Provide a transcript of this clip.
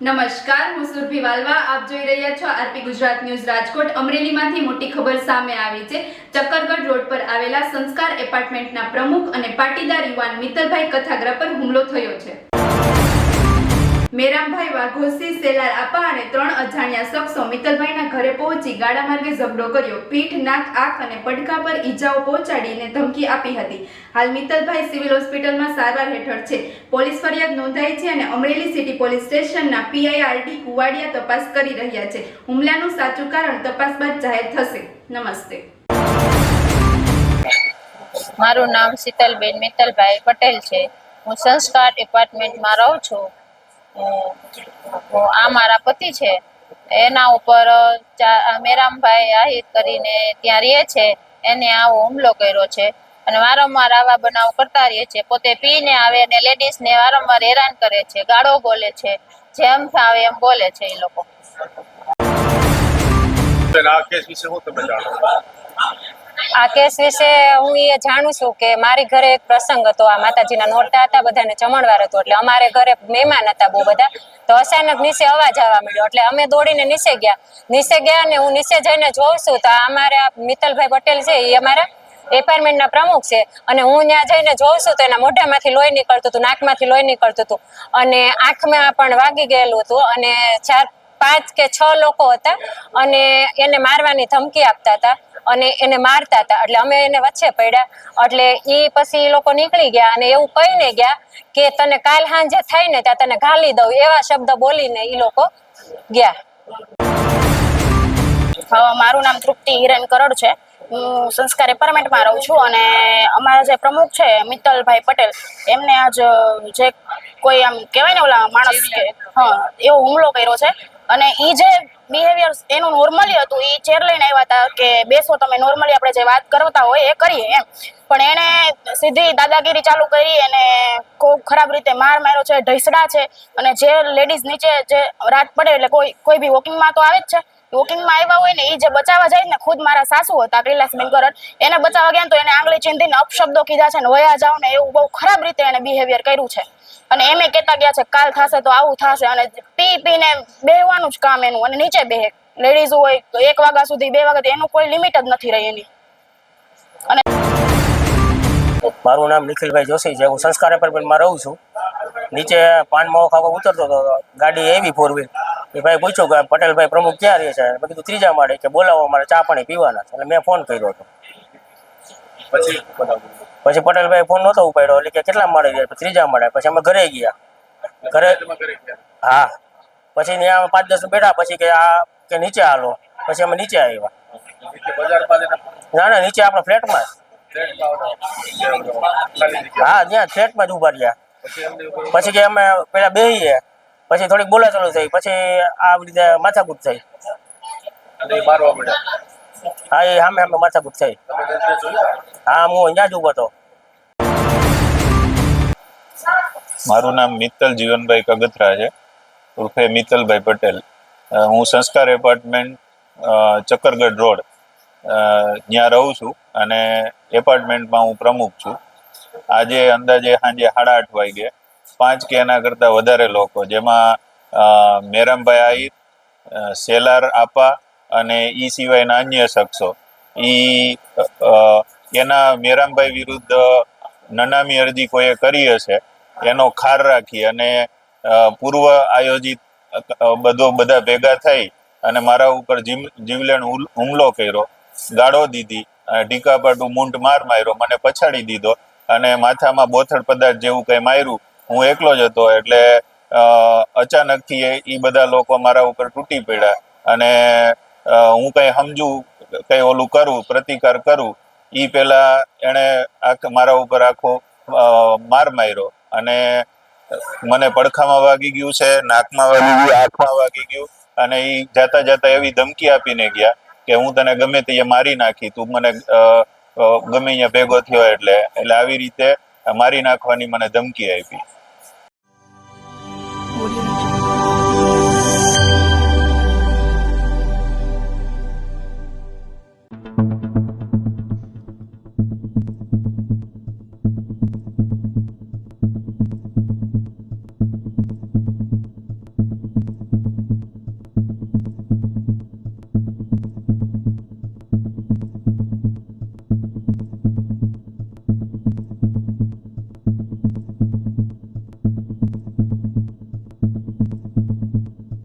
નમસ્કાર, હું સુરભી વાલવા. આપ જોઈ રહ્યા છો આરપી ગુજરાત ન્યૂઝ રાજકોટ. અમરેલીમાંથી મોટી ખબર સામે આવી છે. ચક્કરગઢ રોડ પર આવેલા સંસ્કાર એપાર્ટમેન્ટના પ્રમુખ અને પાટીદાર યુવાન મિત્તલભાઈ કથાગ્રહ પર હુમલો થયો છે. મેરામભાઈ વાઘોસી સેલાર, આપા અને ત્રણ અજાણ્યા શખ્સો મિત્તલભાઈના ઘરે પહોંચી ગાડા માર્ગે ઝઘડો કર્યો. પીઠ, નાક, આંખ અને પડકા પર ઈજાઓ પહોંચાડીને ધમકી આપી હતી. હાલ મિત્તલભાઈ સિવિલ હોસ્પિટલમાં સારવાર હેઠળ છે. પોલીસ ફરિયાદ નોંધાઈ છે અને અમરેલી સિટી પોલીસ સ્ટેશનના પીઆઈઆરડી કુવાડિયા તપાસ કરી રહ્યા છે. હુમલાનું સાચું કારણ તપાસ બાદ જાહેર થશે. નમસ્તે. મારું નામ શીતલબેન મિત્તલભાઈ પટેલ છે. હું સંસ્કાર એપાર્ટમેન્ટમાં રહું છું. આ મારા પતિ છે. એના ઉપર મેરામભાઈ આહિર કરીને ત્યાં રહે છે. એને આવો હુમલો કર્યો છે. અને વારંવાર આવા બનાવ કરતા રહે છે. પોતે પીને આવે અને લેડીઝને વારંવાર હેરાન કરે છે. ગાળો બોલે છે. જેમ ફાવે એમ બોલે છે એ લોકો. આ કેસ વિશે હું તમે જાણો આ કેસ વિશે હું એ જાણું છું કે મારી ઘરે એક પ્રસંગ હતો. આ માતાજીના નોરતા હતા, બધાને જમણવાર હતો. એટલે અમારે ઘરે મહેમાન હતા બહુ બધા. તો અચાનક નીચે અવાજ આવવા મળ્યો એટલે અમે દોડીને નીચે ગયા. નીચે ગયા અને હું નીચે જઈને જોઉં છું. તો અમારે મિત્તલભાઈ પટેલ છે, એ અમારા એપાર્ટમેન્ટના પ્રમુખ છે. અને હું ત્યાં જઈને જોઉં છું તો એના મોઢામાંથી લોહી નીકળતું હતું, નાકમાંથી લોહી નીકળતું હતું. અને આંખમાં પણ વાગી ગયેલું હતું. અને ચાર પાંચ કે છ લોકો હતા અને એને મારવાની ધમકી આપતા હતા અને એને મારતા હતા. એટલે અમે એને વચ્ચે પડ્યા. એટલે એ પછી એ લોકો નીકળી ગયા અને એવું કહીને ગયા કે તને કાલ સાંજે થાય ને ત્યાં તને ઘાલી દઉં. એવા શબ્દ બોલીને એ લોકો ગયા. મારું નામ તૃપ્તિ હિરેન કરોડ છે. હું સંસ્કાર એપાર્ટમેન્ટમાં રહું છું અને અમારા જે પ્રમુખ છે, મિત્તલભાઈ પટેલ, એમને આજ જે કોઈ આમ કહેવાય ને ઓલા માણસ કે, હા, એવો હુમલો કર્યો છે. અને એ જે બિહેવિયર એનું નોર્મલી હતું એ ચેર લઈને આવ્યા હતા કે બેસો તમે નોર્મલી આપણે જે વાત કરતા હોય એ કરીએ એમ. પણ એણે સીધી દાદાગીરી ચાલુ કરી અને ખૂબ ખરાબ રીતે માર માર્યો છે, ઢસડા છે. અને જે લેડીઝ નીચે જે રાત પડે એટલે કોઈ કોઈ બી વોકિંગમાં તો આવે જ છે. વોકિંગમાં આવ્યા હોય ને એ જે બચાવવા જાય ને ખુદ મારા સાસુ હતા, કૈલાસ બેનકરણ એને બચાવવા ગયા તો એને આંગળી ચીંધીને અપશબ્દો કીધા છે ને વયા જાવ ને એવું બહુ ખરાબ રીતે એને બિહેવિયર કર્યું છે. અને એમે કહેતા ગયા છે કાલ થશે તો આવું થશે અને પી પીને બેહવાનું જ કામ એનું અને નીચે બેહે. લેડીઝ હોય તો એક વાગ્યા સુધી બે વાગ્યા એનું કોઈ લિમિટ જ નથી રહી એની. અને મારું નામ નિખિલભાઈ જોશી છે, હું સંસ્કાર એપાર્ટમેન્ટમાં રહું છું. નીચે પાન માવો ખાવા ઉતરતો હતો ગાડી એવી ફોર વ્હીલ એ ભાઈ પૂછ્યું કે પટેલભાઈ પ્રમુખ ક્યાં રહે છે? મેં કીધું ત્રીજા માળે કે બોલાવો મારે ચા પાણી પીવાના એટલે મેં ફોન કર્યો હતો. પછી? પછી પટેલભાઈ ફોન નહોતો ઉપાડ્યો. એટલે કે કેટલા માળે ગયા? ત્રીજા માળે. પછી અમે ઘરે ગયા. ઘરે. હા. પછી ત્યાં પાંચ દસ બેઠા. પછી કે આ કે નીચે હાલો. પછી અમે નીચે આવ્યા. ના ના નીચે આપણા ફ્લેટમાં. હા ત્યાં ફ્લેટમાં જ ઊભા રહ્યા. પછી પછી કે અમે પેલા બેહીએ. પછી થોડીક બોલાચાલી થઈ પછી આ રીતે માથાકૂટ થઈ. હા એ સામે સામે માથાકૂટ થઈ. હા હું અહીંયા જ ઊભો હતો. મારું નામ મિત્તલ જીવનભાઈ કગથરા છે. ઉર્ફે મિત્તલભાઈ પટેલ. હું સંસ્કાર એપાર્ટમેન્ટ અ, ચક્કરગઢ રોડ ત્યાં રહું છું અને એપાર્ટમેન્ટમાં હું પ્રમુખ છું. આજે અંદાજે સાંજે સાડા આઠ વાગે પાંચ કે એના કરતાં વધારે લોકો જેમાં મેરામભાઈ આહિર સેલાર આપા અને એ સિવાયના અન્ય શખ્સો. એ એના મેરામભાઈ વિરુદ્ધ નનામી અરજી કોઈએ કરી હશે એનો ખાર રાખી અને પૂર્વ આયોજિત બધો બધા ભેગા થઈ અને મારા ઉપર જીવ જીવલેણ હુમલો કર્યો ગાળો દીધી અ, ઢીકાપાટું મૂંઢ માર માર્યો મને પછાડી દીધો અને માથામાં બોથડ પદાર્થ જેવું કંઈ માર્યું હું એકલો જ હતો એટલે અચાનકથી એ બધા લોકો મારા ઉપર તૂટી પડ્યા અને હું કંઈ સમજુ, કંઈ ઓલું કરું, પ્રતિકાર કરું એ પેલા આખ મારા ઉપર આખો માર માર્યો અને મને પડખામાં વાગી ગયું છે, નાકમાં વાગી ગયું, આંખમાં વાગી ગયું અને ઈ જાતા જાતા એવી ધમકી આપીને ગયા કે હું તને ગમે તે મારી નાખી, તું મને ગમે અહીંયા ભેગો થયો એટલે એટલે આવી રીતે મારી નાખવાની મને ધમકી આપી.